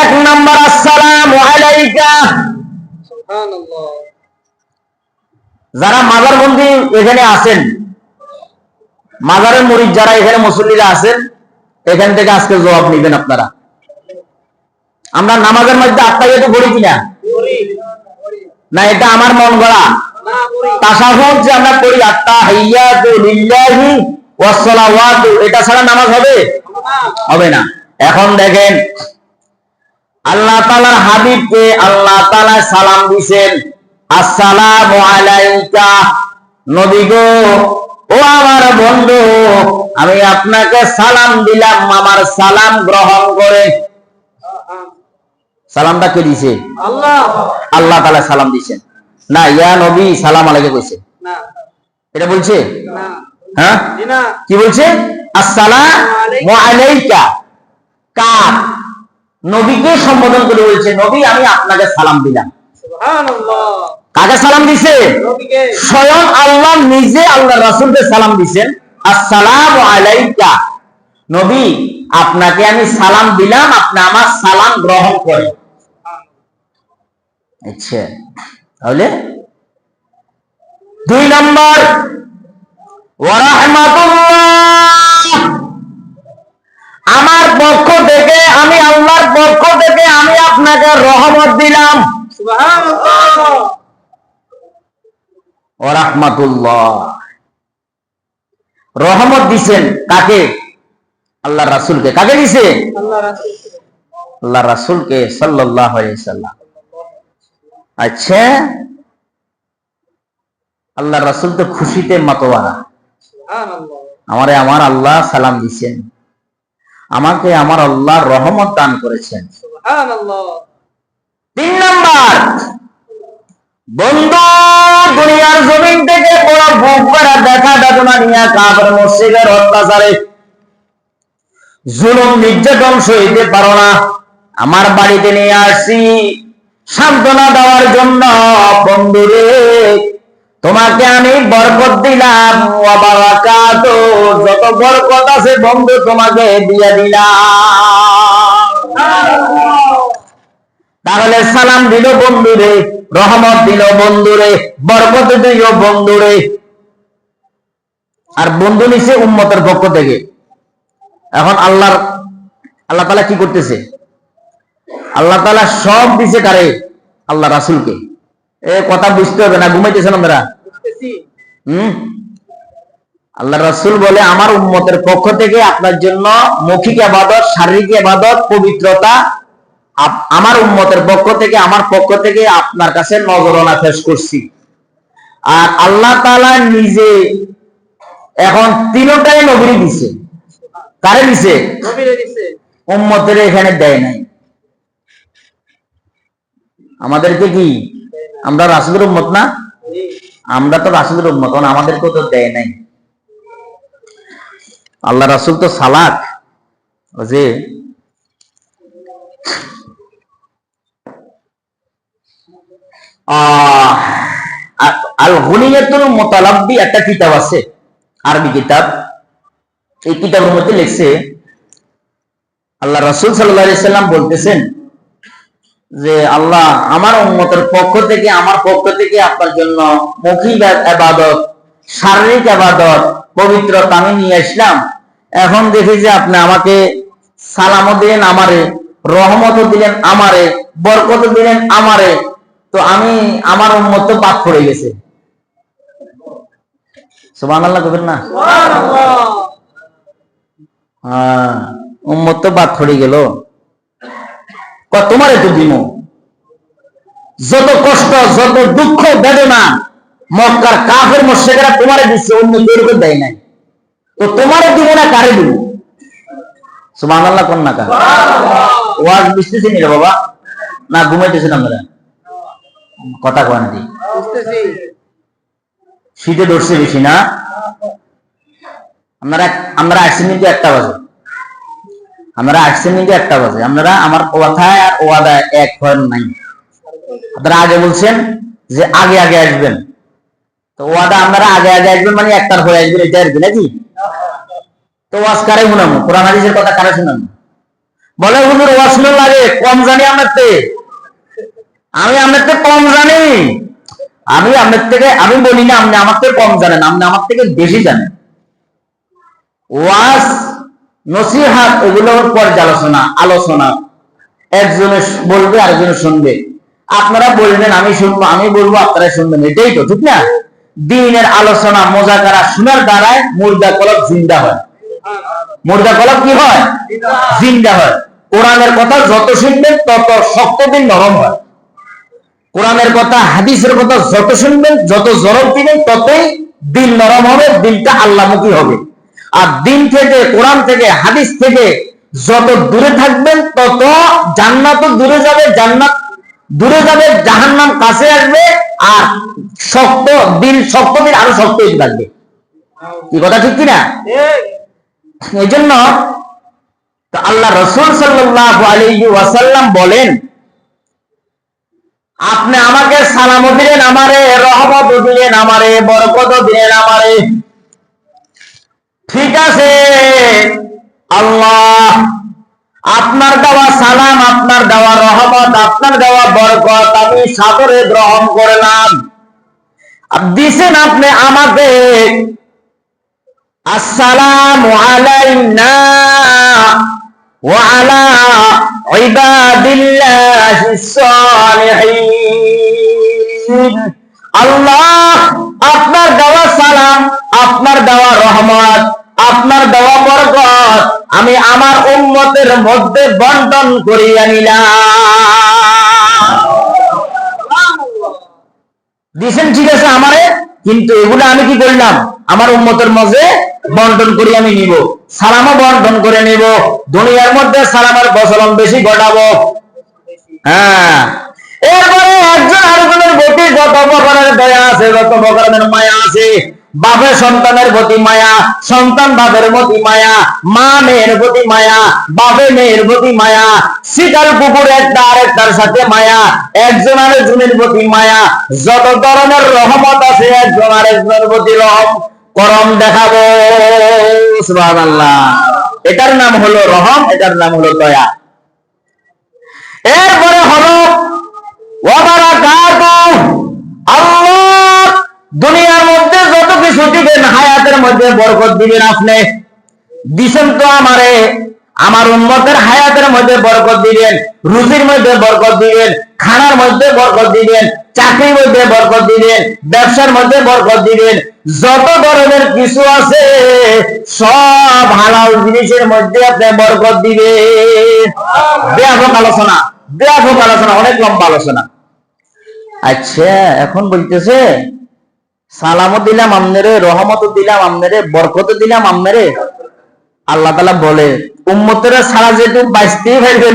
এক নম্বর আসসালাম আলাইকা। যারা মাজার বন্দি এখানে আছেন মাজারের মরিদ যারা এখানে মুসল্লিরা আছেন এখান থেকে আজকে জবাব নিবেন আপনারা। আমরা নামাজের মধ্যে আত্মাইয়াতে পড়ি কিনা? না এটা আমার মন গড়া। তাসাহুদ যে আমরা পড়ি আত্মা হাইয়াতু লিল্লাহি ওয়াস এটা ছাড়া নামাজ হবে? হবে না। এখন দেখেন আল্লাহ তালার হাবিবকে আল্লাহ তালা সালাম দিছেন আসসালামু আলাইকা নবী গো ও আমার বন্ধু আমি আপনাকে সালাম দিলাম আমার সালাম গ্রহণ করে। সালামটা কে দিছে? আল্লাহ। আল্লাহ তালা সালাম দিছেন। না ইয়া নবী সালাম আলাইকে কইছে এটা বলছে? হ্যাঁ? কি বলছে? আসসালামু আলাইকা। কার? নবীকে সম্বোধন করে বলছে নবী আমি আপনাকে সালাম দিলাম। কাকে সালাম দিছে? স্বয়ং আল্লাহ নিজে আল্লাহ রাসূলকে সালাম দিছেন। আসসালামু আলাইকা। নবী আপনাকে আমি সালাম দিলাম আপনি আমার সালাম গ্রহণ করেন। আচ্ছা তাহলে? দুই নম্বর ওয়ারাহমাতুল্লাহ আমার পক্ষ থেকে আমি আল্লাহর পক্ষ থেকে আমি আপনাকে রহমত দিলাম। রহমত দিছেন কাকে? আল্লাহ রাসূলকে। কাকে দিছে আল্লাহ রাসূল আল্লাহ রাসূলকে সাল্লাম আচ্ছা আল্লাহ রাসুল তো খুশিতে মাতোয়ারা আমারে আমার আল্লাহ সালাম দিছেন। আমাকে আমার আল্লাহ রহমত দান করেছেন। তিন নাম্বার বন্ধু দুনিয়ার জমিন থেকে বড় বুক করা দেখা বেদনা নিয়ে কাপড় মসজিদের অত্যাচারে। জুলুম নির্যাতন সইতে পারো না। আমার বাড়িতে নিয়ে আসছি সান্ত্বনা দেওয়ার জন্য বন্ধুরে। তোমাকে আমি বরকত দিলাম। যত বরকত আছে বন্ধু, তোমাকে দিয়ে দিলাম। তাহলে সালাম দিল বন্ধুরে রহমত দিল বন্ধুরে বরকত দিল বন্ধুরে আর বন্ধু নিছে উম্মতের পক্ষ থেকে। এখন আল্লাহর, আল্লাহ তালা কি করতেছে? আল্লাহ তালা সব দিছে কারে? আল্লাহ রাসুলকে। এ কথা বুঝতে হবে না ঘুমাইতেছেন আমরা হম? আল্লাহ রাসূল বলে আমার উম্মতের পক্ষ থেকে আপনার জন্য মৌখিক আবাদত শারীরিক আবাদত পবিত্রতা আমার উম্মতের পক্ষ থেকে আমার পক্ষ থেকে আপনার কাছে নজরানা পেশ করছি। আর আল্লাহ তাআলা নিজে এখন তিনটাই নবী দিছে। কারে দিছে। উম্মতের এখানে দেয় নাই। আমাদেরকে কি আমরা রাসূলের উম্মত না? আমরা তো রাসুলের উম্মত আমাদেরকেও তো দেয় নাই। আল্লাহ রাসুল তো সালাক যে আল হুনিয়াতুল মুতালাব্বি একটা কিতাব আছে, আরবি কিতাব। এই কিতাবের মধ্যে লিখছে, আল্লাহ রাসুল আলাইহি সাল্লাম বলতেছেন যে আল্লাহ আমার উম্মতের পক্ষ থেকে আমার পক্ষ থেকে আপনার জন্য মৌখিক আবাদত শারীরিক আবাদত পবিত্রতা আমি নিয়ে আসলাম। এখন দেখি যে আপনি আমাকে সালামও দিলেন আমারে রহমতও দিলেন আমারে বরকত দিলেন আমারে। তো আমি আমার উম্মত তো বাদ পড়ে গেছে। সুবহানাল্লাহ কবেন না? হ্যাঁ উম্মত তো বাদ পড়ে গেল। তোমার তো দিব যত কষ্ট, যত দুঃখ, বেদনা, মক্কার কাফের মোশেকেরা তোমারে দিচ্ছে অন্য কেউ দেয় নাই। তো তোমারে দিব না, কারে দিব? কোন না ওয়াজ বুঝতেছি নি বাবা? না আমরা কথা কয় না দি। শীতে ধরছে বেশি না? আপনারা আমরা আসছেন কিন্তু একটা বাজে। আমরা আসছেন কিন্তু একটা বাজে। আপনারা আমার কথায় আর ওয়াদায় এক হয় নাই। আপনারা আগে বলছেন যে আগে আগে আসবেন। তো ওয়াদা আপনারা আগে আগে আসবেন মানে একটার পরে আসবেন এটা কি, নাকি? তো ওয়াজ কারে শুনামো কোরআন হাদিসের কথা কারে শুনামো বলে হুজুর ওয়াসনুল লাগে, কম জানি আপনার থেকে আমি আপনার থেকে কম জানি। আমি আপনার থেকে, আমি বলি না, আপনি আমার থেকে কম জানেন, আপনি আমার থেকে বেশি জানেন। ওয়াস নসিহাত এগুলোর পর্যালোচনা আলোচনা একজনে বলবে, আরেকজনে শুনবে। আপনারা বলবেন, আমি শুনব, আমি বলব আপনারা শুনবেন। এটাই তো, ঠিক না? দিনের আলোচনা মোজাকারা শোনার দ্বারায় মুর্দা কলব জিন্দা হয়। মুর্দা কলব কি হয়? জিন্দা হয়। কোরআনের কথা যত শুনবেন, তত শক্ত দিন নরম হয়। কোরআনের কথা, হাদিসের কথা যত শুনবেন, যত জরব দিবেন ততই দিল নরম হবে দিলটা আল্লাহমুখী হবে। আর দিন থেকে, কোরআন থেকে, হাদিস থেকে যত দূরে থাকবেন, তত জান্নাত দূরে যাবে, জান্নাত দূরে যাবে, জাহান্নাম কাছে আসবে আর শক্ত দিন শক্ত দিন আরও শক্ত হতে থাকবে। কি কথা, ঠিক কিনা? এই জন্য আল্লাহ রসুল সাল্লাহ আলী ওয়াসাল্লাম বলেন, আপনি আমাকে সালামও দিলেন, আমারে রহমত দিলেন, আমারে বরকত দিলেন, আমারে ঠিক আছে আল্লাহ আপনার দেওয়া সালাম আপনার দেওয়া রহমত আপনার দেওয়া বরকত আমি সাদরে গ্রহণ করলাম আর দিছেন আপনি আমাকে السلام علينا وعلى عباد الله الصالحين আল্লাহ আপনার দেওয়া সালাম আপনার দেওয়া রহমত আপনার দেওয়া বরকত আমি আমার উম্মতের মধ্যে বন্টন করিয়া নিলাম। দিছেন ঠিক আছে আমারে, কিন্তু এগুলো আমি কি করলাম? আমার উম্মতের মাঝে বন্টন করে আমি নিব। সালামও বন্টন করে নিব। দুনিয়ার মধ্যে সালামের প্রচলন বেশি ঘটাবো। হ্যাঁ। এরপরে একজন আরেকজনের প্রতি যত প্রকারের দয়া আছে, যত প্রকারের মায়া আছে বাপের সন্তানের প্রতি মায়া, সন্তান বাপের প্রতি মায়া, মা মেয়ের প্রতি মায়া, বাপে মেয়ের প্রতি মায়া, শিকার কুকুর একটা আরেকটার সাথে মায়া, একজন আরেকজনের প্রতি মায়া, যত ধরনের রহমত আছে একজন আরেকজনের প্রতি রহম, করম দেখাবো এটার নাম হলো রহম, এটার নাম হলো দয়া। এরপরে হলো আল্লাহ কিছু দিবেন হায়াতের মধ্যে বরকত দিবেন আপনি। দিছেন তো আমারে, আমার উন্মতের হায়াতের মধ্যে বরকত দিবেন, রুজির মধ্যে বরকত দিবেন, খানার মধ্যে বরকত দিবেন, চাকরির মধ্যে বরকত দিবেন, ব্যবসার মধ্যে বরকত দিবেন, যত ধরনের কিছু আছে, সব হালাল জিনিসের মধ্যে আপনি বরকত দিবেন। ব্যাপক আলোচনা ব্যাপক আলোচনা, অনেক লম্বা আলোচনা। আচ্ছা এখন বলতেছে সালামও দিলাম আমনেরে, রহমত দিলাম আমনেরে, বরকত দিলাম আমনেরে। আল্লাহ তালা বলে, উম্মতরা সারা যেহেতু বাঁচতেই পারবেন